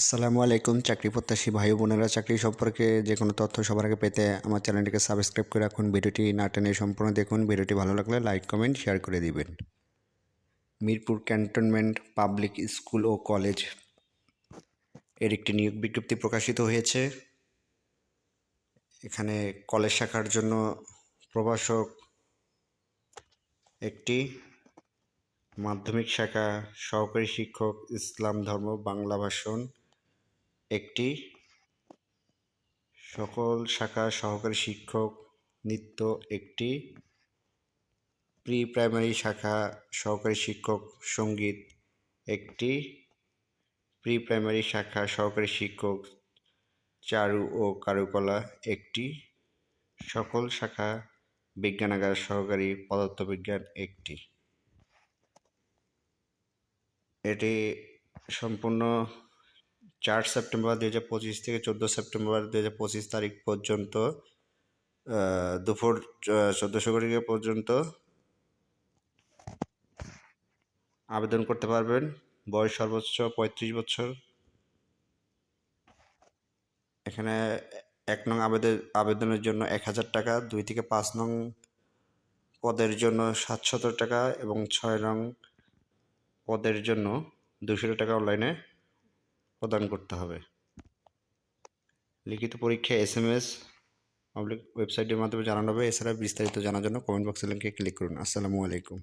আসসালামু আলাইকুম, চাকরি প্রত্যাশী ভাই বোনেরা। চাকরি সম্পর্কে যে কোনো তথ্য সবার আগে পেতে আমার চ্যানেলটিকে সাবস্ক্রাইব করে রাখুন। ভিডিওটি না টেনে সম্পূর্ণ দেখুন। ভিডিওটি ভালো লাগলে লাইক কমেন্ট শেয়ার করে দিবেন। মিরপুর ক্যান্টনমেন্ট পাবলিক স্কুল ও কলেজের একটি নিয়োগ বিজ্ঞপ্তি প্রকাশিত হয়েছে। এখানে কলেজ শাখার জন্য প্রভাষক একটি, মাধ্যমিক শাখা, সহকারী শিক্ষক, ইসলাম ধর্ম, বাংলা ভাষণ একটি সকল শাখা সহকারী শিক্ষক নৃত্য একটি প্রি প্রাইমারি শাখা সহকারী শিক্ষক সংগীত, একটি প্রি প্রাইমারি শাখা সহকারী শিক্ষক চারু ও কারুকলা, একটি সকল শাখা বিজ্ঞানাগার সহকারী পদার্থবিজ্ঞান, একটি। এটি সম্পূর্ণ চার সেপ্টেম্বর দু হাজার পঁচিশ থেকে চোদ্দ সেপ্টেম্বর দু হাজার পঁচিশ তারিখ পর্যন্ত দুপুর চোদ্দোশো কোটি পর্যন্ত আবেদন করতে পারবেন। বয়স সর্বোচ্চ পঁয়ত্রিশ বছর। এখানে এক নং আবেদন আবেদনের জন্য এক হাজার টাকা, দুই থেকে পাঁচ নং পদের জন্য সাতশত টাকা এবং ছয় নং পদের জন্য দুশো টাকা অনলাইনে প্রদান করতে হবে। লিখিত পরীক্ষা, এস এম এস, পাবলিক ওয়েবসাইটের মাধ্যমে জানানো হবে। এছাড়া বিস্তারিত জানার জন্য কমেন্ট বক্সের লিঙ্কে ক্লিক করুন। আসসালামু আলাইকুম।